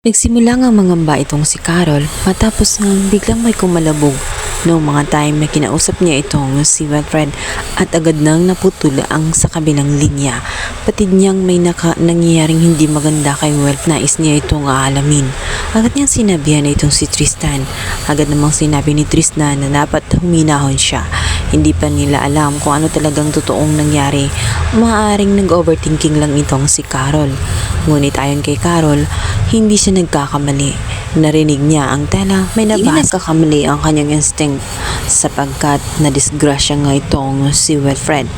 Nagsimula nga mangamba itong si Carol matapos nga biglang may kumalabog noong mga time na kinausap niya itong si Wilfred at agad nang naputula ang sa kabilang linya. Patid niyang may naka, nangyayaring hindi maganda kay Wilf nais niya itong aalamin. Agad niyang sinabihan na itong si Tristan. Agad namang sinabi ni Tristan na dapat huminahon siya. Hindi pa nila alam kung ano talagang totoong nangyari. Maaaring nag-overthinking lang itong si Carol. Ngunit ayon kay Carol, hindi siya nagkakamali. Narinig niya ang tela, may nabasa. nagkakamali ang kanyang instinct sapagkat nadisgrasya nga itong si Wilfred.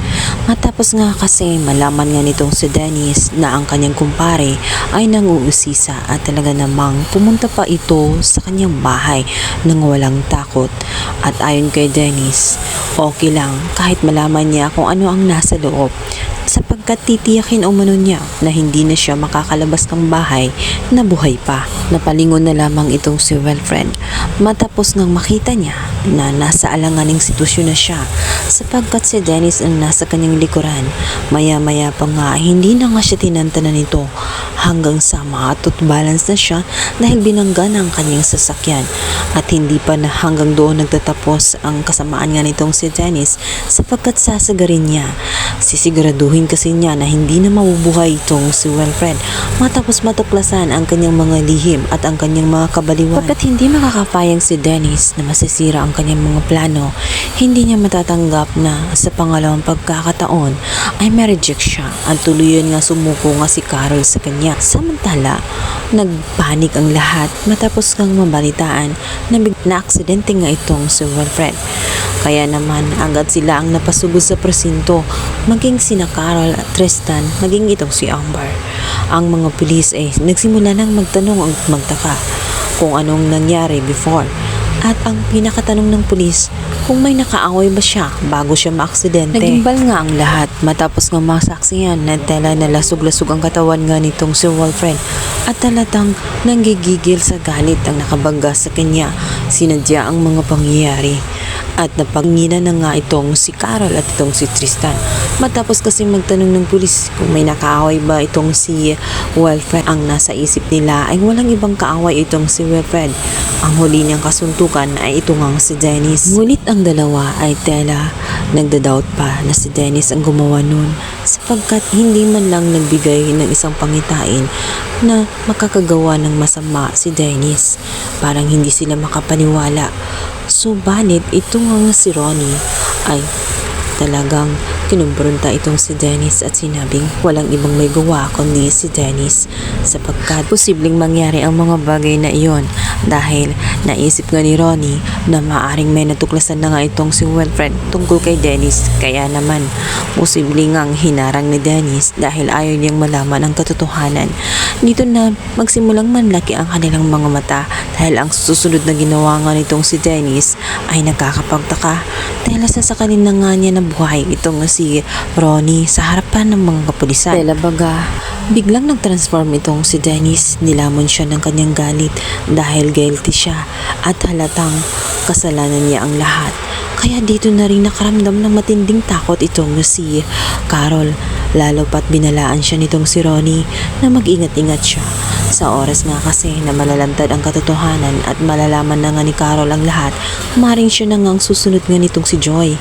Matapos nga kasi malaman nga nitong si Dennis na ang kanyang kumpare ay nanguusisa at talaga namang pumunta pa ito sa kanyang bahay nang walang takot. At ayon kay Dennis, okay lang kahit malaman niya kung ano ang nasa loob sapagkat titiyakin umano niya na hindi na siya makakalabas ng bahay na buhay pa. Napalingon na lamang itong si Wilfred matapos ngang makita niya na nasa alanganing sitwasyon na siya sapagkat si Dennis ang nasa kanyang likuran. Maya-maya pa nga hindi na nga siya tinantanan nito hanggang sa makatut balance na siya dahil binangga na ang kanyang sasakyan at hindi pa na hanggang doon nagtatapos ang kasamaan nga nitong si Dennis sapagkat sasagarin niya. Sisiguraduhin kasi niya na hindi na mabubuhay itong si Wilfred matapos matuklasan ang kanyang mga lihim at ang kanyang mga kabaliwan. Pagkat hindi makakapayang si Dennis na masisira ang kanyang mga plano, hindi niya matatanggap na sa pangalawang pagkakataon ay may reject siya at tuluyan nga sumuko nga si Carol sa kanya. Samantala, nagpanik ang lahat matapos kang mabalitaan na big na aksidente nga itong si Wilfred. Kaya naman agad sila ang napasugod sa presinto, maging sina Carol at Tristan, maging itong si Amber. Ang mga pulis ay nagsimula nang magtanong at magtaka kung anong nangyari before. At ang pinakatanong ng pulis, kung may nakaaway ba siya bago siya maaksidente. Nagimbal nga ang lahat matapos nga masaksiyan na tela na lasog-lasog ang katawan nga nitong si Wilfred at talatang nanggigigil sa galit ang nakabangga sa kanya. Sinadya ang mga pangyayari at napangina na nga itong si Carol at itong si Tristan. Matapos kasi magtanong ng pulis kung may nakaaway ba itong si Wilfred, ang nasa isip nila ay walang ibang kaaway itong si Wilfred. Ang huli niyang kasuntukan ay ito ngang si Dennis. Ngunit ang dalawa ay tela, nagda-doubt pa na si Dennis ang gumawa nun sapagkat hindi man lang nagbigay ng isang pangitain na makakagawa ng masama si Dennis. Parang hindi sila makapaniwala. Subalit ito nga si Ronnie ay talagang kinumpronta itong si Dennis at sinabing walang ibang may gawa kundi si Dennis sapagkat posibleng mangyari ang mga bagay na iyon dahil naisip nga ni Ronnie na maaring may natuklasan na nga itong si Wilfred tungkol kay Dennis. Kaya naman posibleng ang hinarang ni Dennis dahil ayaw niyang malaman ang katotohanan. Dito na magsimulang manlaki ang kanilang mga mata dahil ang susunod na ginawa nga nitong si Dennis ay nagkakapagtaka dahil sa sa kanina nga niya na buhay itong si Ronnie sa harapan ng mga kapulisan. Dahil baga, biglang nag-transform itong si Dennis. Nilamon siya ng kanyang galit dahil guilty siya at halatang kasalanan niya ang lahat. Kaya dito na rin nakaramdam ng matinding takot itong si Carol. Lalo pat binalaan siya nitong si Ronnie na mag-ingat-ingat siya. Sa oras nga kasi na malalantad ang katotohanan at malalaman na nga ni Carol ang lahat, maring siya na nga ang susunod nga nitong si Joy.